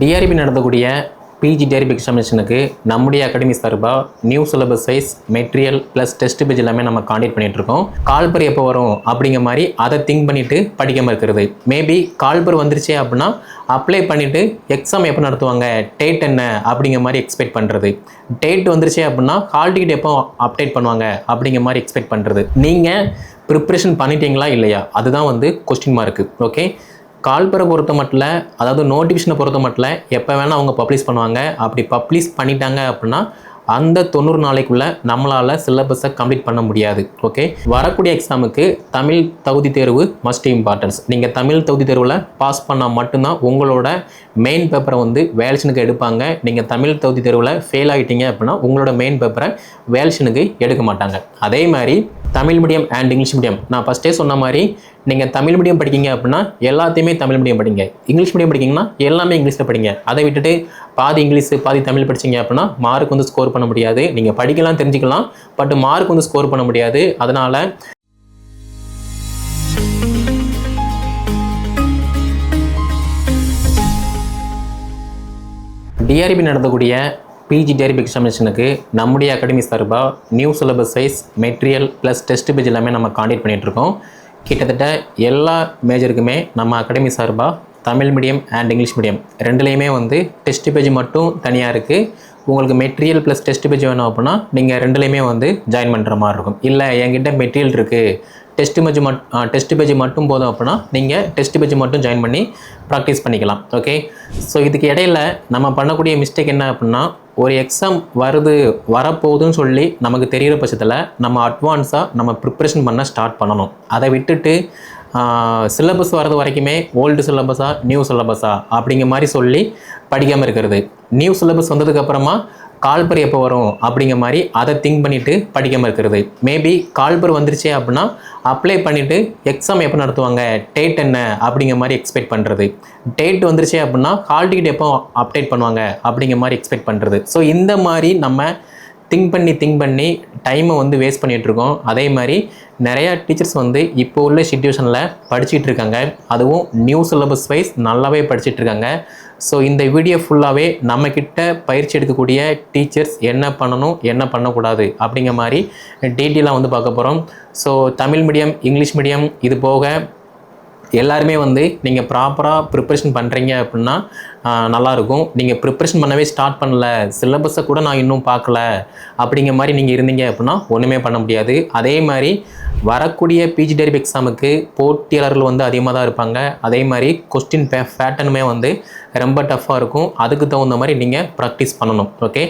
TRP நடத்தக்கூடிய P G T R B எக்ஸாமினேஷனுக்கு நம்முடைய அகாடமி சார்பாக new syllabus size material plus test page எல்லாமே நம்ம காண்டக்ட் பண்ணிட்டு இருக்கோம் கால்பர் எப்போ வரும் அப்படிங்கிற மாதிரி அதை திங்க் பண்ணிட்டு படிக்காமல் இருக்கிறது. மேபி கால்பர் வந்துருச்சு அப்படின்னா அப்ளை பண்ணிவிட்டு எக்ஸாம் எப்போ நடத்துவாங்க? டேட் என்ன? அப்படிங்கிற மாதிரி எக்ஸ்பெக்ட் பண்ணுறது டேட் வந்துருச்சு அப்படின்னா ஹால் டிக்கெட் எப்போ அப்டேட் பண்ணுவாங்க? அப்படிங்கிற மாதிரி எக்ஸ்பெக்ட் பண்ணுறது நீங்கள் ப்ரிப்ரேஷன் பண்ணிட்டீங்களா இல்லையா? அதுதான் வந்து கொஸ்டின் மார்க்கு ஓகே கால்பரை பொறுத்த மட்டும் அதாவது நோட்டிஃபிகேஷனை பொறுத்த மட்டும் எப்போ வேணால் அவங்க பப்ளிஷ் பண்ணுவாங்க. அப்படி பப்ளிஷ் பண்ணிட்டாங்க அப்படின்னா அந்த தொண்ணூறு நாளைக்குள்ளே நம்மளால் சிலபஸை கம்ப்ளீட் பண்ண முடியாது. ஓகே வரக்கூடிய எக்ஸாமுக்கு தமிழ் தகுதி தேர்வு மஸ்ட் இம்பார்ட்டன்ஸ் நீங்கள் தமிழ் தகுதி தேர்வில் பாஸ் பண்ணால் மட்டும்தான் உங்களோட மெயின் பேப்பரை வந்து வேல்ஷனுக்கு எடுப்பாங்க. நீங்கள் தமிழ் தகுதி தேர்வில் ஃபெயில் ஆகிட்டீங்க அப்படின்னா உங்களோட மெயின் பேப்பரை வேல்ஷனுக்கு எடுக்க மாட்டாங்க. அதே மாதிரி Tamil medium and English medium நான் ஃபஸ்ட்டே சொன்ன மாதிரி நீங்கள் தமிழ் மீடியம் படிக்கீங்க அப்படின்னா எல்லாத்தையுமே தமிழ் மீடியம் படிங்க. இங்கிலீஷ் மீடியம் படிக்கிங்கன்னா எல்லாமே இங்கிலீஷில் படிங்க. அதை விட்டுட்டு பாதி இங்கிலீஷ் பாதி தமிழ் படிச்சீங்க அப்படின்னா மார்க் வந்து ஸ்கோர் பண்ண முடியாது. நீங்கள் படிக்கலாம் தெரிஞ்சுக்கலாம் பட் மார்க் வந்து ஸ்கோர் பண்ண முடியாது. அதனால் டிஆர்பி நடத்தக்கூடிய பிஜி டிஆர்பி எக்ஸாமினேஷனுக்கு நம்முடைய அகாடமி சார்பாக new syllabus wise material plus test page எல்லாமே நம்ம காண்டக்ட் பண்ணிகிட்ருக்கோம் கிட்டத்தட்ட எல்லா மேஜருக்குமே நம்ம அகாடமி சார்பாக Tamil medium and English medium ரெண்டுலேயுமே வந்து டெஸ்ட் பேஜ் மட்டும் தனியாக இருக்குது உங்களுக்கு மெட்டீரியல் ப்ளஸ் டெஸ்ட் பேஜ் வேணும் அப்படின்னா நீங்கள் ரெண்டுலேயுமே வந்து ஜாயின் பண்ணுற மாதிரி இருக்கும். இல்லை என்கிட்ட மெட்டீரியல் இருக்குது டெஸ்ட் பேஜ் மட் டெஸ்ட் பேஜ் மட்டும் போதும் அப்படின்னா நீங்கள் டெஸ்ட் பேஜ் மட்டும் ஜாயின் பண்ணி ப்ராக்டிஸ் பண்ணிக்கலாம். ஓகே ஸோ இதுக்கு இடையில நம்ம பண்ணக்கூடிய மிஸ்டேக் என்ன அப்படின்னா ஒரு எக்ஸாம் வருது வரப்போகுதுன்னு சொல்லி நமக்கு தெரிகிற பட்சத்தில் நம்ம அட்வான்ஸாக நம்ம ப்ரிப்ரேஷன் பண்ண ஸ்டார்ட் பண்ணணும். அதை விட்டுட்டு சிலபஸ் வர்றது வரைக்குமே ஓல்டு சிலபஸா நியூ சிலபஸா அப்படிங்கிற மாதிரி சொல்லி படிக்காமல் இருக்கிறது. நியூ சிலபஸ் வந்ததுக்கப்புறமா கால்பர் எப்போ வரும் அப்படிங்கிற மாதிரி அதை திங்க் பண்ணிவிட்டு படிக்காமல் இருக்கிறது. மேபி கால்பர் வந்துருச்சு அப்படின்னா அப்ளை பண்ணிவிட்டு எக்ஸாம் எப்போ நடத்துவாங்க? டேட் என்ன? அப்படிங்கிற மாதிரி எக்ஸ்பெக்ட் பண்ணுறது டேட் வந்துருச்சு அப்படின்னா ஹால் டிக்கெட் எப்போ அப்டேட் பண்ணுவாங்க? அப்படிங்கிற மாதிரி எக்ஸ்பெக்ட் பண்ணுறது ஸோ இந்த மாதிரி நம்ம திங்க் பண்ணி திங்க் பண்ணி டைமை வந்து வேஸ்ட் பண்ணிகிட்ருக்கோம் அதே மாதிரி நிறையா டீச்சர்ஸ் வந்து இப்போ உள்ள சுச்சுவேஷனில் படிச்சுட்டு இருக்காங்க. அதுவும் நியூ சிலபஸ் வைஸ் நல்லாவே படிச்சுட்டு இருக்காங்க. ஸோ இந்த வீடியோ ஃபுல்லாகவே நம்மக்கிட்ட பயிற்சி எடுக்கக்கூடிய டீச்சர்ஸ் என்ன பண்ணணும் என்ன பண்ணக்கூடாது அப்படிங்கிற மாதிரி டீட்டெயிலாக வந்து பார்க்க போகிறோம் so Tamil medium English medium இது போக எல்லாருமே வந்து நீங்கள் ப்ராப்பராக ப்ரிப்ரேஷன் பண்ணுறீங்க அப்படின்னா நல்லாயிருக்கும். நீங்கள் ப்ரிப்ரேஷன் பண்ணவே ஸ்டார்ட் பண்ணல சிலபஸை கூட நான் இன்னும் பார்க்கல அப்படிங்கிற மாதிரி நீங்கள் இருந்தீங்க அப்படின்னா ஒன்றுமே பண்ண முடியாது. அதே மாதிரி வரக்கூடிய பிஜி டெரிப் எக்ஸாமுக்கு போட்டியாளர்கள் வந்து அதிகமாக தான் இருப்பாங்க. அதே மாதிரி கொஸ்டின் பே பேட்டர்னுமே வந்து ரொம்ப டஃப்பாக இருக்கும். அதுக்கு தகுந்த மாதிரி நீங்கள் ப்ராக்டிஸ் பண்ணணும். ஓகே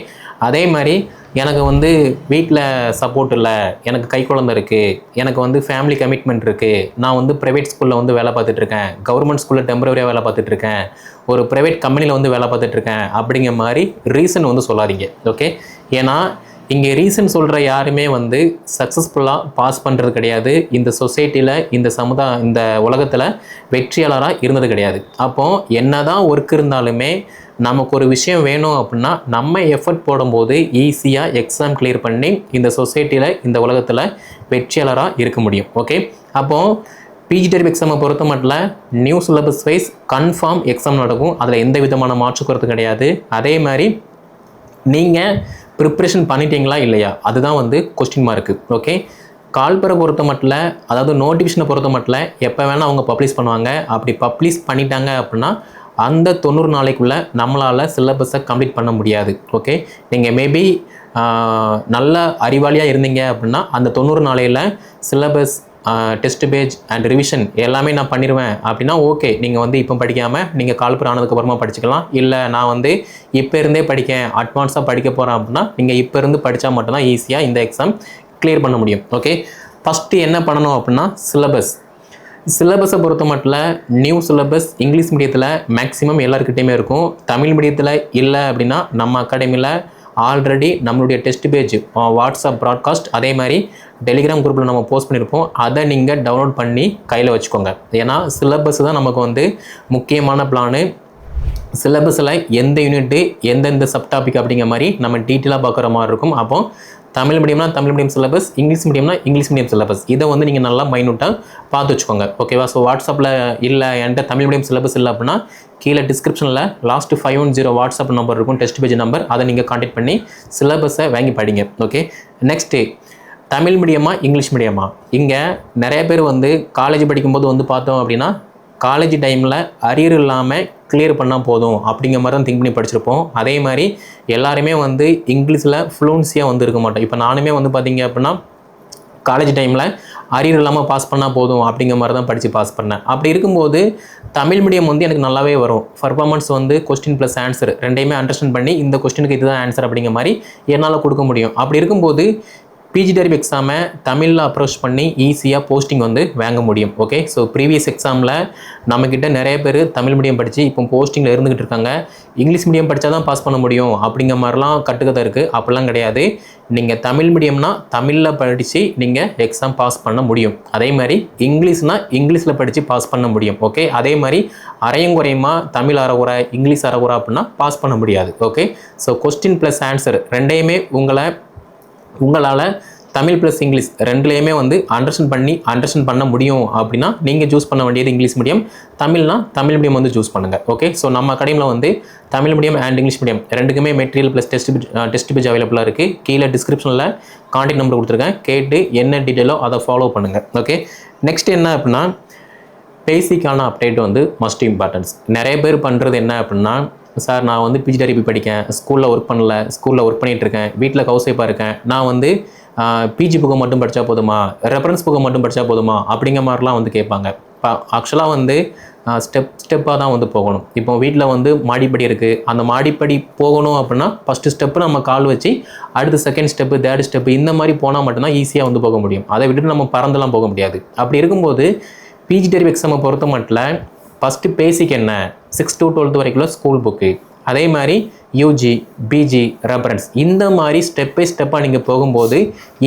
அதே மாதிரி எனக்கு வந்து வீட்டில் சப்போர்ட் இல்லை. எனக்கு கை குழந்தை இருக்குது எனக்கு வந்து ஃபேமிலி கமிட்மெண்ட் இருக்குது நான் வந்து ப்ரைவேட் ஸ்கூலில் வந்து வேலை பார்த்துட்ருக்கேன் கவர்மெண்ட் ஸ்கூலில் டெம்பரவரியாக வேலை பார்த்துட்ருக்கேன் ஒரு ப்ரைவேட் கம்பெனியில் வந்து வேலை பார்த்துட்ருக்கேன் அப்படிங்கிற மாதிரி ரீசன் வந்து சொல்லாதீங்க. ஓகே ஏன்னா இங்கே ரீசன் சொல்கிற யாருமே வந்து சக்ஸஸ்ஃபுல்லாக பாஸ் பண்ணுறது கிடையாது. இந்த சொசைட்டியில் இந்த சமுதாய இந்த உலகத்தில் வெற்றியாளராக இருந்தது கிடையாது. அப்போது என்ன தான் ஒர்க் இருந்தாலுமே நமக்கு ஒரு விஷயம் வேணும் அப்படின்னா நம்ம எஃபர்ட் போடும்போது ஈஸியாக எக்ஸாம் கிளியர் பண்ணி இந்த சொசைட்டியில் இந்த உலகத்தில் வெற்றியாளராக இருக்க முடியும். ஓகே அப்போது பிஜி டெரிப் எக்ஸாமை பொறுத்த மட்டும் new syllabus wise confirm exam நடக்கும். அதில் எந்த விதமான மாற்று கருத்து கிடையாது. அதே மாதிரி நீங்கள் ப்ரிப்ரேஷன் பண்ணிட்டீங்களா இல்லையா? அதுதான் வந்து கொஸ்டின் மார்க்கு ஓகே கால்பரை பொறுத்த மட்டும் அதாவது நோட்டிஃபிகேஷனை பொறுத்த மட்டும் எப்போ வேணால் அவங்க பப்ளிஷ் பண்ணுவாங்க. அப்படி பப்ளிஷ் பண்ணிட்டாங்க அப்படின்னா அந்த தொண்ணூறு நாளைக்குள்ளே நம்மளால் சிலபஸை கம்ப்ளீட் பண்ண முடியாது. ஓகே நீங்கள் மேபி நல்ல அறிவாளியாக இருந்தீங்க அப்படின்னா அந்த தொண்ணூறு நாளையில் syllabus test page and revision எல்லாமே நான் பண்ணிடுவேன் அப்படின்னா ஓகே நீங்கள் வந்து இப்போ படிக்காமல் நீங்கள் கால்பர் ஆனதுக்கப்புறமா படிச்சுக்கலாம். இல்லை நான் வந்து இப்போ இருந்தே படிக்கேன் அட்வான்ஸாக படிக்க போகிறேன் அப்படின்னா நீங்கள் இப்போ இருந்து படித்தா மட்டும்தான் ஈஸியாக இந்த எக்ஸாம் கிளியர் பண்ண முடியும். ஓகே ஃபஸ்ட்டு என்ன பண்ணணும் அப்படின்னா சிலபஸ் சிலபஸை பொறுத்த மட்டும் நியூ சிலபஸ் இங்கிலீஷ் மீடியத்தில் மேக்ஸிமம் எல்லாருக்கிட்டேயுமே இருக்கும். தமிழ் மீடியத்தில் இல்லை அப்படின்னா நம்ம அகாடமியில் ஆல்ரெடி நம்மளுடைய டெஸ்ட் பேஜ் வாட்ஸ்அப் ப்ராட்காஸ்ட் அதே மாதிரி டெலிகிராம் குரூப்பில் நம்ம போஸ்ட் பண்ணியிருப்போம் அதை நீங்கள் டவுன்லோட் பண்ணி கையில் வச்சுக்கோங்க. ஏன்னா சிலபஸ் தான் நமக்கு வந்து முக்கியமான பிளானு சிலபஸில் எந்த யூனிட்டு எந்தெந்த சப் டாபிக் அப்படிங்கிற மாதிரி நம்ம டீட்டெயிலாக பார்க்குற மாதிரி இருக்கும். அப்போ தமிழ் மீடியம்னா தமிழ் மீடியம் சிலபஸ் இங்கிலீஷ் மீடியம்னா இங்கிலீஷ் மீடியம் சிலபஸ் இதை வந்து நீங்கள் நல்லா மைனூட்டாக பார்த்து வச்சுக்கோங்க. ஓகேவா ஸோ வாட்ஸ்அப்பில் இல்லை என்கிட்ட தமிழ் மீடியம் சிலபஸ் இல்லை அப்படின்னா கீழே டிஸ்கிரிப்ஷனில் last five one zero WhatsApp number இருக்கும் டெஸ்ட் பேஜ் நம்பர் அதை நீங்கள் காண்டாக்ட் பண்ணி சிலபஸை வாங்கி படிங்க. ஓகே நெக்ஸ்ட்டு தமிழ் மீடியமா இங்கிலீஷ் மீடியமா இங்கே நிறைய பேர் வந்து காலேஜ் படிக்கும்போது வந்து பார்த்தோம் அப்படின்னா காலேஜ் டைமில் அரியர் இல்லாமல் கிளியர் பண்ணால் போதும் அப்படிங்கிற மாதிரி தான் திங்க் பண்ணி படிச்சிருப்போம். அதே மாதிரி எல்லாருமே வந்து இங்கிலீஷில் ஃப்ளூன்சியாக வந்து இருக்க மாட்டோம். இப்போ நானுமே வந்து பார்த்தீங்க அப்படின்னா காலேஜ் டைமில் அரியர் இல்லாமல் பாஸ் பண்ணால் போதும் அப்படிங்கிற மாதிரி தான் படித்து பாஸ் பண்ணேன். அப்படி இருக்கும்போது தமிழ் மீடியம் வந்து எனக்கு நல்லாவே வரும். பர்ஃபார்மன்ஸ் வந்து கொஸ்டின் ப்ளஸ் ஆன்சர் ரெண்டையுமே அண்டர்ஸ்டாண்ட் பண்ணி இந்த கொஸ்டினுக்கு இதுதான் ஆன்சர் அப்படிங்கிற மாதிரி என்னால் கொடுக்க முடியும். அப்படி இருக்கும்போது பிஜி டெரிப் எக்ஸாமை தமிழில் அப்ரோச் பண்ணி ஈஸியாக போஸ்டிங் வந்து வாங்க முடியும். ஓகே ஸோ ப்ரீவியஸ் எக்ஸாமில் நம்மக்கிட்ட நிறைய பேர் தமிழ் மீடியம் படித்து இப்போ போஸ்டிங்கில் இருந்துக்கிட்டு இருக்காங்க. இங்கிலீஷ் மீடியம் படித்தா தான் பாஸ் பண்ண முடியும். அப்படிங்கிற மாதிரிலாம் கட்டுக்கதை இருக்குது அப்படிலாம் கிடையாது. நீங்கள் தமிழ் மீடியம்னா தமிழில் படித்து நீங்கள் எக்ஸாம் பாஸ் பண்ண முடியும். அதே மாதிரி இங்கிலீஷ்னால் இங்கிலீஷில் படித்து பாஸ் பண்ண முடியும். ஓகே அதே மாதிரி அரையும் குறையுமா தமிழ் அறகுறை இங்கிலீஷ் அறகுறை அப்படின்னா பாஸ் பண்ண முடியாது. Okay so question plus answer ரெண்டையுமே உங்களை உங்களால் தமிழ் ப்ளஸ் இங்கிலீஷ் ரெண்டுலேயுமே வந்து அண்டர்ஸ்டாண்ட் பண்ணி அண்டர்ஸ்டாண்ட் பண்ண முடியும் அப்படின்னா நீங்கள் சூஸ் பண்ண வேண்டியது இங்கிலீஷ் மீடியம் தமிழ்னா தமிழ் மீடியம் வந்து சூஸ் பண்ணுங்கள் ஓகே ஸோ நம்ம அகாடமியில் வந்து Tamil medium and English medium ரெண்டுக்குமே material plus test test page அவைலபிளாக இருக்குது கீழே டிஸ்கிரிப்ஷனில் காண்டாக்ட் நம்பர் கொடுத்துருக்கேன். கேட்டு என்ன டீட்டெயிலோ அதை ஃபாலோ பண்ணுங்கள் ஓகே நெக்ஸ்ட் என்ன அப்படின்னா பேசிக்கான அப்டேட் வந்து மஸ்ட் இம்பார்ட்டன்ஸ் நிறைய பேர் பண்ணுறது என்ன அப்படின்னா சார் நான் வந்து பிஜி டெரிபி படிக்கேன். ஸ்கூலில் ஒர்க் பண்ணல. ஸ்கூலில் ஒர்க் பண்ணிகிட்ருக்கேன் வீட்டில் ஹவுஸ் ஒய்ஃபாக இருக்கேன். நான் வந்து பிஜி புக்கை மட்டும் படித்தா போதுமா? ரெஃபரன்ஸ் புக்கை மட்டும் படித்தா போதுமா? அப்படிங்கிற மாதிரிலாம் வந்து கேட்பாங்க. இப்போ ஆக்சுவலாக வந்து ஸ்டெப் ஸ்டெப்பாக தான் வந்து போகணும். இப்போ வீட்டில் வந்து மாடிப்படி இருக்குது அந்த மாடிப்படி போகணும் அப்படின்னா ஃபஸ்ட்டு ஸ்டெப்பு நம்ம கால் வச்சு அடுத்த செகண்ட் ஸ்டெப்பு தேர்ட் ஸ்டெப்பு இந்த மாதிரி போனால் மட்டும்தான் ஈஸியாக வந்து போக முடியும். அதை விட்டுட்டு நம்ம பறந்துலாம் போக முடியாது. அப்படி இருக்கும்போது பிஜி டெரிவ் எக்ஸாமை பொறுத்த மட்டும் ஃபஸ்ட்டு பேசிக் என்ன? சிக்ஸ் டு டுவெல்த் வரைக்கும் ஸ்கூல் புக்கு அதே மாதிரி யூஜி பிஜி ரெஃபரன்ஸ் இந்த மாதிரி ஸ்டெப் பை ஸ்டெப்பாக நீங்கள் போகும்போது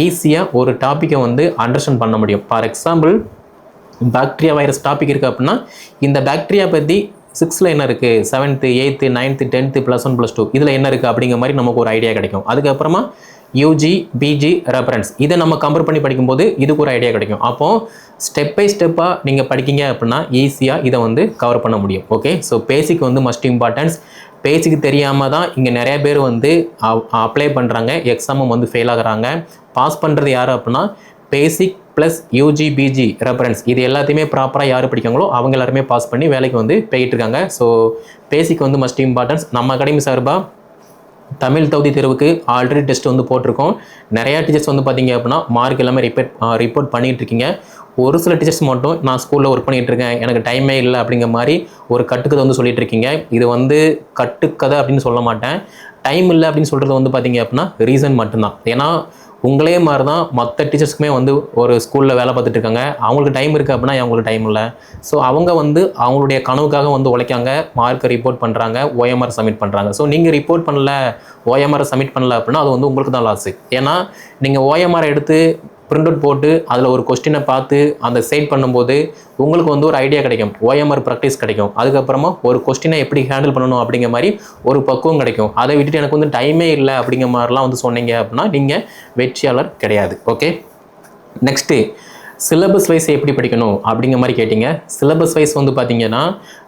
ஈஸியாக ஒரு டாப்பிக்கை வந்து அண்டர்ஸ்டாண்ட் பண்ண முடியும். For example bacteria virus topic இருக்குது அப்படின்னா இந்த பாக்டீரியா பற்றி சிக்ஸில் என்ன இருக்குது seventh eighth ninth tenth plus one plus two இதில் என்ன இருக்குது அப்படிங்கிற மாதிரி நமக்கு ஒரு ஐடியா கிடைக்கும். அதுக்கப்புறமா யூஜி பிஜி ரெஃபரன்ஸ் இதை நம்ம கம்பேர் பண்ணி படிக்கும்போது இதுக்கு ஒரு ஐடியா கிடைக்கும். அப்போது ஸ்டெப் பை ஸ்டெப்பாக நீங்கள் படிக்கீங்க அப்படின்னா ஈஸியாக இதை வந்து கவர் பண்ண முடியும். ஓகே ஸோ பேசிக் வந்து மஸ்ட் இம்பார்ட்டன்ஸ் பேசிக் தெரியாமல் தான் இங்கே நிறைய பேர் வந்து அப்ளை பண்ணுறாங்க எக்ஸாமும் வந்து ஃபெயில் ஆகுறாங்க. பாஸ் பண்ணுறது யார் அப்படின்னா basic plus UG PG reference இது எல்லாத்தையுமே ப்ராப்பராக யார் படிக்காங்களோ அவங்க எல்லாருமே பாஸ் பண்ணி வேலைக்கு வந்து போயிட்டு இருக்காங்க. ஸோ பேசிக் வந்து மஸ்ட் இம்பார்ட்டன்ஸ் நம்ம அகாடமி சார்பாக தமிழ் தகுதி தேர்வுக்கு ஆல்ரெடி டெஸ்ட் வந்து போட்டிருக்கோம். நிறையா டீச்சர்ஸ் வந்து பார்த்தீங்க அப்படின்னா மார்க் எல்லாமே ரிப்போர்ட் ரிப்போர்ட் பண்ணிகிட்டு இருக்கீங்க ஒரு சில டீச்சர்ஸ் மட்டும் நான் ஸ்கூலில் ஒர்க் பண்ணிகிட்டு இருக்கேன் எனக்கு டைமே இல்லை அப்படிங்கிற மாதிரி ஒரு கட்டுக்கதை வந்து சொல்லிட்டு இருக்கீங்க இது வந்து கட்டுக்கதை அப்படின்னு சொல்ல மாட்டேன். டைம் இல்லை அப்படின்னு சொல்கிறது வந்து பார்த்தீங்க அப்படின்னா ரீசன் மட்டும்தான். ஏன்னா உங்களே மாதிரி தான் மற்ற டீச்சர்ஸ்க்குமே வந்து ஒரு ஸ்கூலில் வேலை பார்த்துட்டு இருக்காங்க. அவங்களுக்கு டைம் இருக்குது அப்படின்னா அவங்களுக்கு டைம் இல்லை. ஸோ அவங்க வந்து அவங்களுடைய கனவுக்காக வந்து உழைக்காங்க. மார்க்கை ரிப்போர்ட் பண்ணுறாங்க ஓஎம்ஆர் சப்மிட் பண்ணுறாங்க ஸோ நீங்கள் ரிப்போர்ட் பண்ணல ஓஎம்ஆர் சப்மிட் பண்ணல அப்படின்னா அது வந்து உங்களுக்கு தான் லாஸு ஏன்னா நீங்கள் ஓஎம்ஆர் எடுத்து பிரிண்ட் அவுட் போட்டு அதில் ஒரு கொஸ்டினை பார்த்து அந்த சைட் பண்ணும்போது உங்களுக்கு வந்து ஒரு ஐடியா கிடைக்கும். ஓஎம்ஆர் ப்ராக்டிஸ் கிடைக்கும். அதுக்கப்புறமா ஒரு கொஸ்டினை எப்படி ஹேண்டில் பண்ணணும் அப்படிங்கிற மாதிரி ஒரு பக்குவம் கிடைக்கும். அதை விட்டுட்டு எனக்கு வந்து டைமே இல்லை அப்படிங்கிற மாதிரிலாம் வந்து சொன்னீங்க அப்படின்னா நீங்கள் வெற்றியாளர் கிடையாது. ஓகே நெக்ஸ்ட்டு சிலபஸ் வைஸ் எப்படி படிக்கணும் அப்படிங்கிற மாதிரி கேட்டிங்க. சிலபஸ் வைஸ் வந்து பார்த்தீங்கன்னா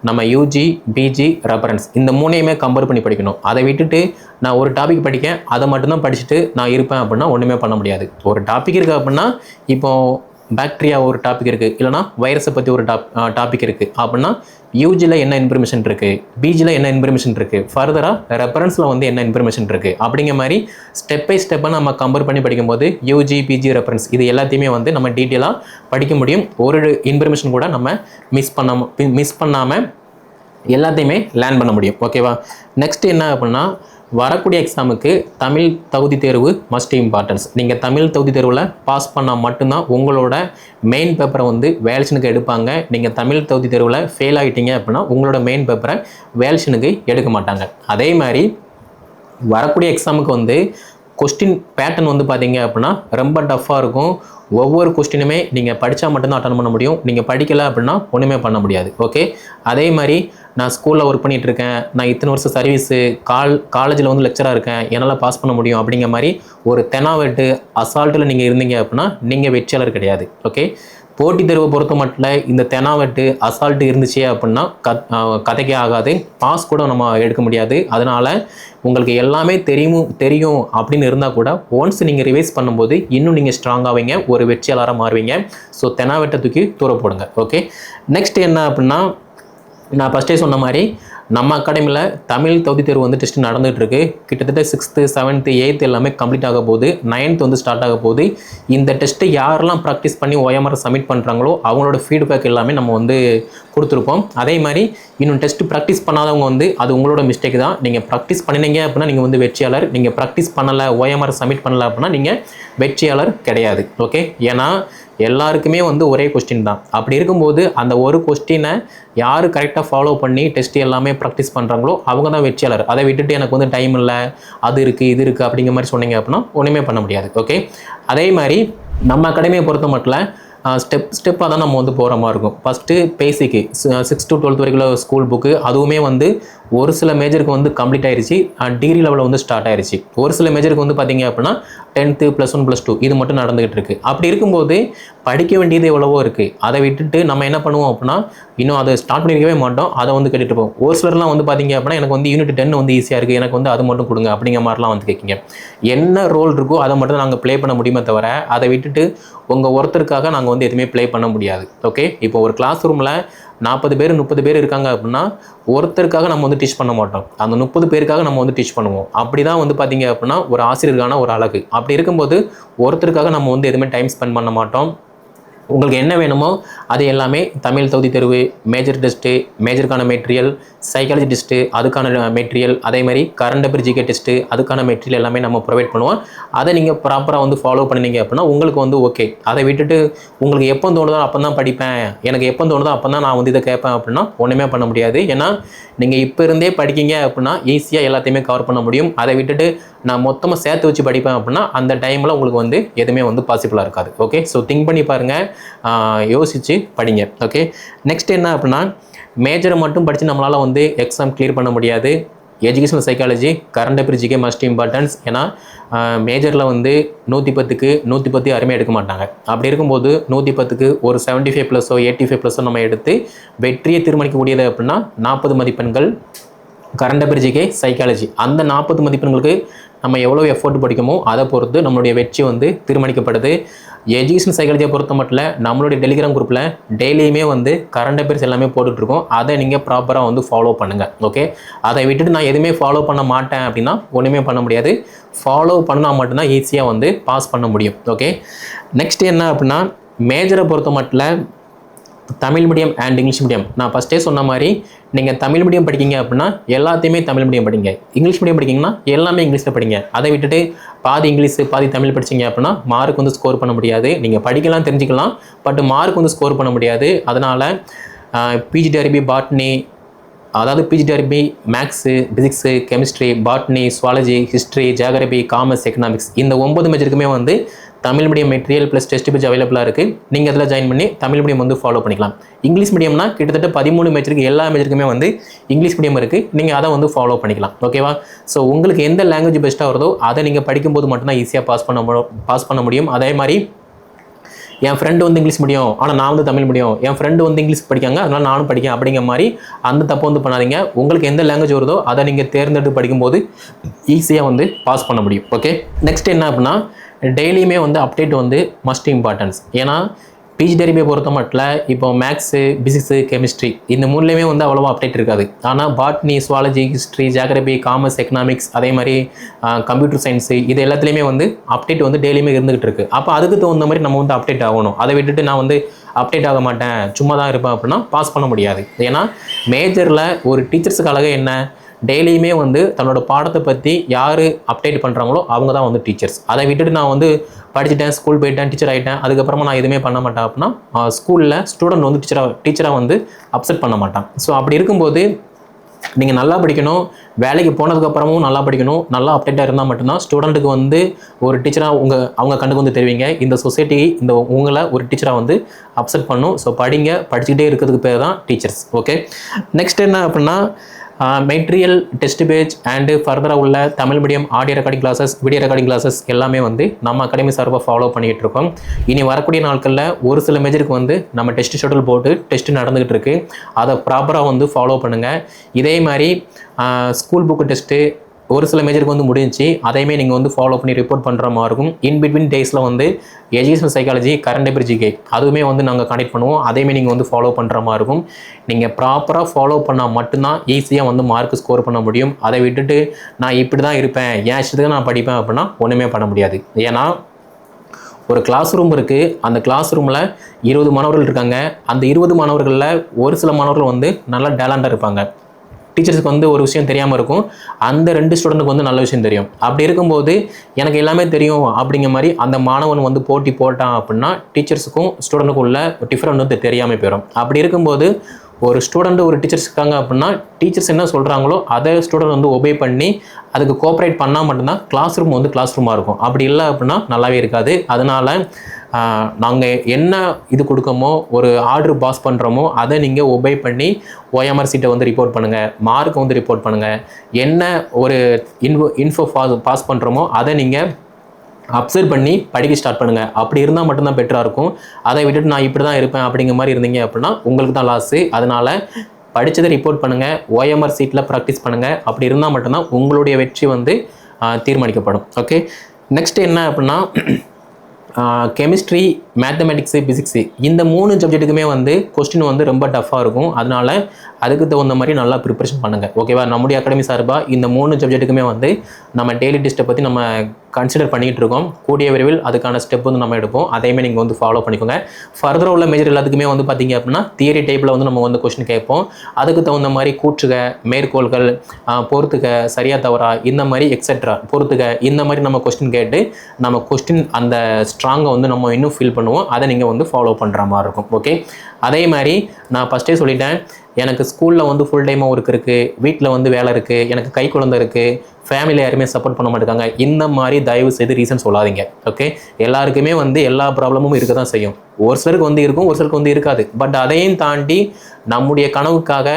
நம்ம யூஜி பிஜி ரெஃபரன்ஸ் இந்த மூணையுமே கம்பேர் பண்ணி படிக்கணும். அதை விட்டுட்டு நான் ஒரு டாபிக் படிக்கேன் அதை மட்டும்தான் படிச்சுட்டு நான் இருப்பேன் அப்படின்னா ஒன்றுமே பண்ண முடியாது. ஒரு டாபிக் இருக்குது அப்படின்னா இப்போது பாக்டீரியா ஒரு டாபிக் இருக்குது இல்லைனா வைரஸை பற்றி ஒரு டாப் டாபிக் இருக்குது அப்படின்னா யூஜியில் என்ன இன்ஃபர்மேஷன் இருக்குது பிஜியில் என்ன இன்ஃபர்மேஷன் இருக்குது ஃபர்தராக ரெஃபரன்ஸில் வந்து என்ன இன்ஃபர்மேஷன் இருக்குது அப்படிங்கிற மாதிரி ஸ்டெப் பை ஸ்டெப்பாக நம்ம கம்பேர் பண்ணி படிக்கும்போது யூஜி பிஜி ரெஃபரன்ஸ் இது எல்லாத்தையுமே வந்து நம்ம டீட்டெயிலாக படிக்க முடியும். ஒரு இன்ஃபர்மேஷன் கூட நம்ம மிஸ் பண்ணாமல் மிஸ் பண்ணாமல் எல்லாத்தையுமே லேர்ன் பண்ண முடியும். ஓகேவா நெக்ஸ்ட் என்ன அப்படின்னா வரக்கூடிய எக்ஸாமுக்கு தமிழ் தகுதி தேர்வு மஸ்ட் இம்பார்ட்டன்ஸ் நீங்கள் தமிழ் தகுதி தேர்வில் பாஸ் பண்ணால் மட்டும்தான் உங்களோட மெயின் பேப்பரை வந்து வேல்ஷனுக்கு எடுப்பாங்க. நீங்கள் தமிழ் தகுதி தேர்வில் ஃபெயில் ஆகிட்டீங்க அப்படின்னா உங்களோட மெயின் பேப்பரை வேல்ஷனுக்கு எடுக்க மாட்டாங்க. அதே மாதிரி வரக்கூடிய எக்ஸாமுக்கு வந்து கொஸ்டின் பேட்டர்ன் வந்து பார்த்தீங்க அப்படின்னா ரொம்ப டஃப்பாக இருக்கும். ஒவ்வொரு கொஸ்டினுமே நீங்கள் படித்தா மட்டும்தான் அட்டன் பண்ண முடியும். நீங்கள் படிக்கலை அப்படின்னா ஒன்றுமே பண்ண முடியாது. ஓகே அதே மாதிரி நான் ஸ்கூலில் ஒர்க் பண்ணிகிட்ருக்கேன் இருக்கேன். நான் இத்தனை வருஷம் சர்வீஸு கால் காலேஜில் வந்து லெக்சராக இருக்கேன். என்னால் பாஸ் பண்ண முடியும் அப்படிங்கிற மாதிரி ஒரு தெனாவெட்டு அசால்ட்டில் நீங்கள் இருந்தீங்க அப்படின்னா நீங்கள் வெற்றியாளர் கிடையாது. ஓகே போட்டித் தேர்வை பொறுத்த மட்டும் இந்த தெனாவெட்டு அசால்ட்டு இருந்துச்சு அப்படின்னா கத் கதைக்கே ஆகாது. பாஸ் கூட நம்ம எடுக்க முடியாது. அதனால் உங்களுக்கு எல்லாமே தெரியும் தெரியும் அப்படின்னு இருந்தால் கூட ஒன்ஸ் நீங்கள் ரிவைஸ் பண்ணும்போது இன்னும் நீங்கள் ஸ்ட்ராங் ஆவீங்க ஒரு வெற்றியாளராக மாறுவீங்க. ஸோ தெனாவெட்டை தூக்கி தூர போடுங்க ஓகே நெக்ஸ்ட் என்ன அப்படின்னா நான் ஃபஸ்ட்டே சொன்ன மாதிரி நம்ம அகாடமியில் தமிழ் தகுதி தேர்வு வந்து டெஸ்ட் நடந்துகிட்டு இருக்கு கிட்டத்தட்ட சிக்ஸ்த்து செவன்த்து எயித்து எல்லாமே கம்ப்ளீட் ஆக போகுது. நைன்த் வந்து ஸ்டார்ட் ஆக போகுது. இந்த டெஸ்ட்டை யாரெல்லாம் ப்ராக்டிஸ் பண்ணி ஓஎம்ஆர் சப்மிட் பண்ணுறாங்களோ அவங்களோட ஃபீட்பேக் எல்லாமே நம்ம வந்து கொடுத்துருப்போம். அதே மாதிரி இன்னும் டெஸ்ட் ப்ராக்டிஸ் பண்ணாதவங்க வந்து அது உங்களோட மிஸ்டேக் தான். நீங்கள் ப்ராக்டிஸ் பண்ணினீங்க அப்படின்னா நீங்கள் வந்து வெற்றியாளர். நீங்கள் ப்ராக்டிஸ் பண்ணலை ஓஎம்ஆர் சப்மிட் பண்ணல அப்படின்னா நீங்கள் வெற்றியாளர் கிடையாது. ஓகே ஏன்னா எல்லாருக்குமே வந்து ஒரே கொஸ்டின் தான். அப்படி இருக்கும்போது அந்த ஒரு கொஸ்டினை யார் கரெக்டாக ஃபாலோ பண்ணி டெஸ்ட் எல்லாமே ப்ராக்டிஸ் பண்ணுறாங்களோ அவங்க தான் வெற்றியாளர். அதை விட்டுட்டு எனக்கு வந்து டைம் இல்லை அது இருக்குது இது இருக்குது அப்படிங்கிற மாதிரி சொன்னீங்க அப்படின்னா ஒன்றுமே பண்ண முடியாது. ஓகே அதே மாதிரி நம்ம அகாடமியை பொறுத்த மட்டும் ஸ்டெப் ஸ்டெப்பாக தான் நம்ம வந்து போகிற மாதிரி இருக்கும். First basic six to twelfth வரைக்கும் ஸ்கூல் புக்கு அதுவுமே வந்து ஒரு சில மேஜருக்கு வந்து கம்ப்ளீட் ஆயிருச்சு. டிகிரி லெவலில் வந்து ஸ்டார்ட் ஆயிருச்சு. ஒரு சில மேஜருக்கு வந்து பார்த்தீங்க அப்படின்னா tenth plus one plus two இது மட்டும் நடந்துகிட்டு இருக்கு. அப்படி இருக்கும்போது படிக்க வேண்டியது எவ்வளவோ இருக்குது அதை விட்டுட்டு நம்ம என்ன பண்ணுவோம் அப்படின்னா இன்னும் அதை ஸ்டார்ட் பண்ணிருக்கவே மாட்டோம். அதை வந்து கேட்டுட்டு இருப்போம் ஒரு சிலர்லாம் வந்து பார்த்தீங்க அப்படின்னா எனக்கு வந்து யூனிட் டென் வந்து ஈஸியாக இருக்குது எனக்கு வந்து அது மட்டும் கொடுங்க அப்படிங்கிற மாதிரிலாம் வந்து கேட்குங்க. என்ன ரோல் இருக்கோ அதை மட்டும் நாங்கள் ப்ளே பண்ண முடியுமே தவிர அதை விட்டுட்டு உங்கள் ஒருத்தருக்காக நாங்கள் வந்து எதுவுமே ப்ளே பண்ண முடியாது. ஓகே இப்போ ஒரு கிளாஸ் ரூமில் நாற்பது பேர் முப்பது பேர் இருக்காங்க அப்படின்னா ஒருத்தருக்காக நம்ம வந்து டீச் பண்ண மாட்டோம். அந்த முப்பது பேருக்காக நம்ம வந்து டீச் பண்ணுவோம். அப்படி தான் வந்து பார்த்தீங்க அப்படின்னா ஒரு ஆசிரியருக்கான ஒரு அழகு. அப்படி இருக்கும்போது ஒருத்தருக்காக நம்ம வந்து எதுவுமே டைம் ஸ்பெண்ட் பண்ண மாட்டோம். உங்களுக்கு என்ன வேணுமோ அது எல்லாமே தமிழ் தகுதி தேர்வு மேஜர் டெஸ்ட்டு மேஜருக்கான மெட்டீரியல் சைக்காலஜி டெஸ்ட்டு அதுக்கான மெட்டீரியல் அதே மாதிரி கரண்ட் அஃபேர் ஜிகே டெஸ்ட்டு அதுக்கான மெட்டீரியல் எல்லாமே நம்ம ப்ரொவைட் பண்ணுவோம். அதை நீங்கள் ப்ராப்பராக வந்து ஃபாலோ பண்ணினீங்க அப்படின்னா உங்களுக்கு வந்து ஓகே அதை விட்டுட்டு உங்களுக்கு எப்போ தோணுதோ அப்போ தான் படிப்பேன். எனக்கு எப்போ தோணுதோ அப்போ தான் நான் வந்து இதை கேட்பேன் அப்படின்னா ஒன்றுமே பண்ண முடியாது. ஏன்னா நீங்கள் இப்போ இருந்தே படிக்கீங்க அப்படின்னா ஈஸியாக எல்லாத்தையுமே கவர் பண்ண முடியும். அதை விட்டுட்டு நான் மொத்தமாக சேர்த்து வச்சு படிப்பேன் அப்படின்னா அந்த டைமில் உங்களுக்கு வந்து எதுவுமே வந்து பாசிபிளாக இருக்காது. ஓகே ஸோ திங்க் பண்ணி பாருங்கள் யோசித்து படிங்க. ஓகே நெக்ஸ்ட் என்ன அப்படின்னா மேஜரை மட்டும் படித்து நம்மளால் வந்து எக்ஸாம் கிளியர் பண்ண முடியாது. Educational psychology current affair GK must importance ஏன்னா மேஜரில் வந்து நூற்றி பத்துக்கு நூற்றி பத்து யாருமே எடுக்க மாட்டாங்க. அப்படி இருக்கும்போது நூற்றி பத்துக்கு ஒரு செவன்ட்டி ஃபைவ் ப்ளஸோ எயிட்டி ஃபைவ் ப்ளஸோ நம்ம எடுத்து வெற்றியை தீர்மானிக்கக்கூடியது அப்படின்னா நாற்பது மதிப்பெண்கள் கரண்ட் அஃபேர் ஜிகே சைக்காலஜி அந்த நாற்பது மதிப்பெண்களுக்கு நம்ம எவ்வளோ எஃபோர்ட் படிக்கமோ அதை பொறுத்து நம்மளுடைய வெற்றி வந்து தீர்மானிக்கப்படுது. எஜுகேஷன் சைக்காலஜியை பொறுத்த மட்டும் நம்மளுடைய டெலிகிராம் குரூப்பில் டெய்லியுமே வந்து கரண்ட் அஃபேர்ஸ் எல்லாமே போட்டுட்ருக்கோம். அதை நீங்கள் ப்ராப்பராக வந்து ஃபாலோ பண்ணுங்கள் ஓகே அதை விட்டுட்டு நான் எதுவுமே ஃபாலோ பண்ண மாட்டேன் அப்படின்னா ஒன்றுமே பண்ண முடியாது. ஃபாலோ பண்ணால் மட்டும்தான் ஈஸியாக வந்து பாஸ் பண்ண முடியும் ஓகே நெக்ஸ்ட் என்ன அப்படின்னா மேஜரை பொறுத்த மட்டும் Tamil medium and English medium நான் ஃபஸ்ட்டே சொன்ன மாதிரி நீங்கள் தமிழ் மீடியம் படிக்கீங்க அப்படின்னா எல்லாத்தையுமே தமிழ் மீடியம் படிங்க. இங்கிலீஷ் மீடியம் படிக்கிங்கன்னா எல்லாமே இங்கிலீஷில் படிங்க. அதை விட்டுட்டு பாதி இங்கிலீஷ் பாதி தமிழ் படிச்சீங்க அப்படின்னா மார்க் வந்து ஸ்கோர் பண்ண முடியாது. நீங்கள் படிக்கலாம் தெரிஞ்சுக்கலாம் பட் மார்க் வந்து ஸ்கோர் பண்ண முடியாது. அதனால் பிஜிடிஆர்பி பாட்னி அதாவது PGTRB maths physics chemistry botany zoology history geography commerce economics இந்த ஒம்பது மேஜருக்குமே வந்து Tamil medium material plus test page அவைலபிளாக இருக்குது நீங்கள் அதில் ஜாயின் பண்ணி தமிழ் மீடியம் வந்து ஃபாலோ பண்ணிக்கலாம். இங்கிலீஷ் மீடியம்னா கிட்டத்தட்ட பதிமூணு மேஜருக்கு எல்லா மேஜருக்குமே வந்து இங்கிலீஷ் மீடியம் இருக்குது நீங்கள் அதை வந்து ஃபாலோ பண்ணிக்கலாம். ஓகேவா ஸோ உங்களுக்கு எந்த லாங்குவேஜ் பெஸ்ட்டாக வருதோ அதை நீங்கள் படிக்கும்போது மட்டும்தான் ஈஸியாக பாஸ் பண்ண பாஸ் பண்ண முடியும். அதே மாதிரி என் ஃப்ரெண்டு வந்து இங்கிலீஷ் முடியும் ஆனால் நான் வந்து தமிழ் முடியும் என் ஃப்ரெண்டு வந்து இங்கிலீஷ் படிக்காங்க. அதனால் நானும் படிக்கேன் அப்படிங்கிற மாதிரி அந்த தப்பு வந்து பண்ணாதீங்க. உங்களுக்கு எந்த லாங்குவேஜ் வருதோ அதை நீங்கள் தேர்ந்தெடுத்து படிக்கும்போது ஈஸியாக வந்து பாஸ் பண்ண முடியும். ஓகே நெக்ஸ்ட் என்ன அப்படின்னா டெய்லியுமே வந்து அப்டேட் வந்து மஸ்ட் இம்பார்ட்டன்ஸ் ஏன்னா பிஜி டெரிபியை பொறுத்த மட்டும் இப்போ மேக்ஸு பிசிக்ஸு கெமிஸ்ட்ரி இந்த மூணுலேயுமே வந்து அவ்வளோவா அப்டேட் இருக்காது. ஆனால் botany zoology history geography commerce economics அதே மாதிரி கம்ப்யூட்டர் சயின்ஸு இது எல்லாத்துலேயுமே வந்து அப்டேட் வந்து டெய்லியுமே இருந்துகிட்டு இருக்குது அப்போ அதுக்கு தகுந்த மாதிரி நம்ம வந்து அப்டேட் ஆகணும். அதை விட்டுட்டு நான் வந்து அப்டேட் ஆக மாட்டேன் சும்மா தான் இருப்பேன் அப்படின்னா பாஸ் பண்ண முடியாது. ஏன்னா மேஜரில் ஒரு டீச்சர்ஸுக்கு அழகாக என்ன டெய்லியுமே வந்து தன்னோட பாடத்தை பற்றி யார் அப்டேட் பண்ணுறாங்களோ அவங்க தான் வந்து டீச்சர்ஸ் அதை விட்டுட்டு நான் வந்து படிச்சுட்டேன் ஸ்கூல் போயிட்டேன் டீச்சர் ஆகிட்டேன் அதுக்கப்புறமா நான் எதுவுமே பண்ண மாட்டேன் அப்படின்னா ஸ்கூலில் ஸ்டூடெண்ட் வந்து டீச்சராக டீச்சராக வந்து அப்செட் பண்ண மாட்டான். ஸோ அப்படி இருக்கும்போது நீங்கள் நல்லா படிக்கணும் வேலைக்கு போனதுக்கப்புறமும் நல்லா படிக்கணும் நல்லா அப்டேட்டாக இருந்தால் மட்டும்தான் ஸ்டூடெண்ட்டுக்கு வந்து ஒரு டீச்சராக உங்கள் அவங்க கண்ணுக்கு வந்து தெரிவிங்க. இந்த சொசைட்டி இந்த உங்களை ஒரு டீச்சராக வந்து அப்செட் பண்ணும். ஸோ படிங்க படிச்சுக்கிட்டே இருக்கிறதுக்கு பேர் தான் டீச்சர்ஸ் ஓகே நெக்ஸ்ட் என்ன அப்படின்னா மெட்டீரியல் டெஸ்ட் பேஜ் அண்டு ஃபர்தராக உள்ள Tamil medium audio recording classes video recording classes எல்லாமே வந்து நம்ம அகாடமி சார்பாக ஃபாலோ பண்ணிகிட்டு இருக்கோம் இனி வரக்கூடிய நாட்களில் ஒரு சில மேஜருக்கு வந்து நம்ம டெஸ்ட் ஷெடியூல் போட்டு டெஸ்ட் நடந்துகிட்டு இருக்கு அதை ப்ராப்பராக வந்து ஃபாலோ பண்ணுங்கள் இதே மாதிரி ஸ்கூல் புக்கு டெஸ்ட்டு ஒரு சில மேஜருக்கு வந்து முடிஞ்சு அதையுமே நீங்கள் வந்து ஃபாலோ பண்ணி ரிப்போர்ட் பண்ணுற மாதிரி இருக்கும் இன் பிட்வீன் டேஸில் வந்து education psychology current affair GK அதுவுமே வந்து நாங்கள் கனெக்ட் பண்ணுவோம். அதையுமே நீங்கள் வந்து ஃபாலோ பண்ணுற மாதிரி இருக்கும் நீங்கள் ப்ராப்பராக ஃபாலோ பண்ணால் மட்டும்தான் ஈஸியாக வந்து மார்க் ஸ்கோர் பண்ண முடியும். அதை விட்டுட்டு நான் இப்படி தான் இருப்பேன் என் இஷ்டத்துக்கு நான் படிப்பேன் அப்படின்னா ஒன்றுமே பண்ண முடியாது. ஏன்னா ஒரு கிளாஸ் ரூம் இருக்குது அந்த கிளாஸ் ரூமில் இருபது மாணவர்கள் இருக்காங்க. அந்த இருபது மாணவர்களில் ஒரு சில மாணவர்கள் வந்து நல்லா டேலண்டாக இருப்பாங்க. டீச்சர்ஸுக்கு வந்து ஒரு விஷயம் தெரியாமல் இருக்கும். அந்த ரெண்டு ஸ்டூடெண்ட்டுக்கு வந்து நல்ல விஷயம் தெரியும். அப்படி இருக்கும்போது எனக்கு எல்லாமே தெரியும் அப்படிங்கிற மாதிரி அந்த மாணவன் வந்து போட்டி போட்டான் அப்படின்னா டீச்சர்ஸுக்கும் ஸ்டூடெண்ட்டுக்கும் உள்ள டிஃப்ரெண்ட் வந்து தெரியாமல் போயிடும். அப்படி இருக்கும்போது ஒரு ஸ்டூடெண்ட் ஒரு டீச்சர்ஸ் இருக்காங்க அப்படின்னா டீச்சர்ஸ் என்ன சொல்கிறாங்களோ அதை ஸ்டூடெண்ட் வந்து ஒபே பண்ணி அதுக்கு கோஆப்ரேட் பண்ணால் மட்டும்தான் கிளாஸ் ரூம் வந்து கிளாஸ் ரூமாக இருக்கும். அப்படி இல்லை அப்படின்னா நல்லாவே இருக்காது. அதனால் நாங்கள் என்ன இது கொடுக்கமோ ஒரு ஆர்டர் பாஸ் பண்ணுறோமோ அதை நீங்கள் ஒபே பண்ணி ஓஎம்ஆர் சீட்டை வந்து ரிப்போர்ட் பண்ணுங்கள் மார்க் வந்து ரிப்போர்ட் பண்ணுங்கள் என்ன ஒரு இன்ஃபோ இன்ஃபோ பாஸ் பாஸ் பண்ணுறோமோ அதை நீங்கள் அப்சர்வ் பண்ணி படிக்க ஸ்டார்ட் பண்ணுங்கள் அப்படி இருந்தால் மட்டும்தான் பெட்டராக இருக்கும். அதை விட்டுட்டு நான் இப்படி தான் இருப்பேன் அப்படிங்கிற மாதிரி இருந்தீங்க அப்படின்னா உங்களுக்கு தான் லாஸு அதனால் படித்ததை ரிப்போர்ட் பண்ணுங்கள் ஓஎம்ஆர் சீட்டில் ப்ராக்டிஸ் பண்ணுங்கள் அப்படி இருந்தால் மட்டும்தான் உங்களுடைய வெற்றி வந்து தீர்மானிக்கப்படும். ஓகே நெக்ஸ்ட் என்ன அப்படின்னா கெமிஸ்ட்ரி மேத்தமெட்டிக்ஸு ஃபிசிக்ஸு இந்த மூணு சப்ஜெக்ட்டுக்குமே வந்து கொஸ்டின் வந்து ரொம்ப டஃப்பாக இருக்கும். அதனால அதுக்கு தகுந்த மாதிரி நல்லா ப்ரிப்பரேஷன் பண்ணுங்கள் ஓகேவா நம்முடைய அகாடமி சார்பாக இந்த மூணு சப்ஜெக்ட்டுக்குமே வந்து நம்ம டெய்லி டெஸ்ட்டை பற்றி நம்ம கன்சிடர் பண்ணிகிட்டு இருக்கோம் கூடிய விரைவில் அதுக்கான ஸ்டெப் வந்து நம்ம எடுப்போம். அதையுமே நீங்கள் வந்து ஃபாலோ பண்ணிக்கோங்க. ஃபர்தராக உள்ள மேஜர் எல்லாத்துக்குமே வந்து பார்த்தீங்க அப்படின்னா தியரி டைப்பில் வந்து நம்ம வந்து கொஸ்டின் கேட்போம். அதுக்கு தகுந்த மாதிரி கூற்றுக மேற்கோள்கள் பொறுத்துக்க சரியாக சரியா தவறா இந்த மாதிரி எக்ஸெட்ரா பொறுத்துக்க இந்த மாதிரி நம்ம கொஸ்டின் கேட்டு நம்ம கொஸ்டின் அந்த ஸ்ட்ராங்கை வந்து நம்ம இன்னும் ஃபீல் பண்ணுவோம். அதை நீங்கள் வந்து ஃபாலோ பண்ணுற மாதிரி இருக்கும். ஓகே அதே மாதிரி நான் ஃபஸ்ட்டே சொல்லிட்டேன். எனக்கு ஸ்கூலில் வந்து ஃபுல் டைமாக ஒர்க் இருக்குது வீட்டில் வந்து வேலை இருக்குது எனக்கு கை குழந்தை இருக்குது ஃபேமிலி யாருமே சப்போர்ட் பண்ண மாட்டேங்காங்க. இந்த மாதிரி தயவு செய்து ரீசன் சொல்லாதீங்க ஓகே எல்லாருக்குமே வந்து எல்லா ப்ராப்ளமும் இருக்க தான் செய்யும். ஒரு சிலருக்கு வந்து இருக்கும் ஒரு சிலருக்கு வந்து இருக்காது. பட் அதையும் தாண்டி நம்முடைய கனவுக்காக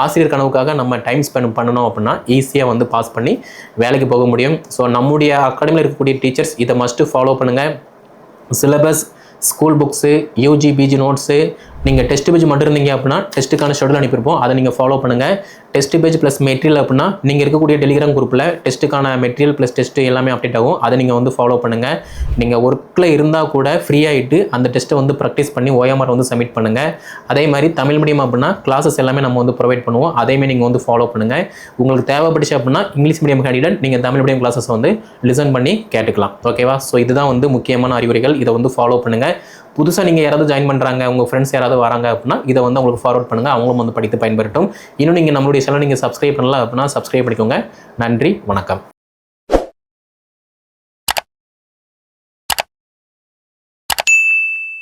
ஆசிரியர் கனவுக்காக நம்ம டைம் ஸ்பெண்ட் பண்ணணும் அப்படின்னா ஈஸியாக வந்து பாஸ் பண்ணி வேலைக்கு போக முடியும். ஸோ நம்முடைய அகாடமியில் இருக்கக்கூடிய டீச்சர்ஸ் இதை மஸ்ட்டு ஃபாலோ பண்ணுங்கள் syllabus school books UG PG notes நீங்கள் டெஸ்ட் பேஜ் மட்டும் இருந்தீங்க அப்படின்னா டெஸ்ட்டுக்கான ஷெடியூல் அனுப்பியிருப்போம். அதை நீங்கள் ஃபாலோ பண்ணுங்கள் டெஸ்ட் பேஜ் ப்ளஸ் மெட்டீரியல் அப்படின்னா நீங்கள் இருக்கக்கூடிய டெலிகிராம் குரூப்பில் டெஸ்ட்டுக்கான மெட்டீரியல் ப்ளஸ் டெஸ்ட்டு எல்லாமே அப்டேட் ஆகும். அதை நீங்கள் வந்து ஃபாலோ பண்ணுங்கள் நீங்கள் ஒர்க்கில் இருந்தால் கூட ஃப்ரீ ஆகிட்டு அந்த டெஸ்ட்டை வந்து ப்ராக்டிஸ் பண்ணி ஓஎம்ஆர் வந்து சப்மிட் பண்ணுங்கள் அதே மாதிரி தமிழ் மீடியம் அப்படின்னா கிளாஸஸ் எல்லாமே நம்ம வந்து ப்ரொவைட் பண்ணுவோம். அதையுமே நீங்கள் வந்து ஃபாலோ பண்ணுங்கள் உங்களுக்கு தேவைப்பட்டுச்சு அப்படின்னா இங்கிலீஷ் மீடியம் கேண்டிடேட் நீங்கள் தமிழ் மீடியம் கிளாஸஸ் வந்து லிசன் பண்ணி கேட்டுக்கலாம். ஓகேவா ஸோ இதுதான் வந்து முக்கியமான அறிவுரைகள். இதை வந்து ஃபாலோ பண்ணுங்கள் புதுசாக நீங்கள் யாராவது ஜாயின் பண்ணுறாங்க உங்கள் ஃப்ரெண்ட்ஸ் யாராவது வராங்க அப்படின்னா இதை வந்து அவங்களுக்கு ஃபார்வர்ட் பண்ணுங்கள் அவங்களும் வந்து படித்து பயன்பெறட்டும். இன்னும் நீங்கள் நம்மளுடைய சேனல் நீங்கள் சப்ஸ்கிரைப் பண்ணல அப்படின்னா சப்ஸ்கிரைப் பண்ணிக்கோங்க. நன்றி வணக்கம்.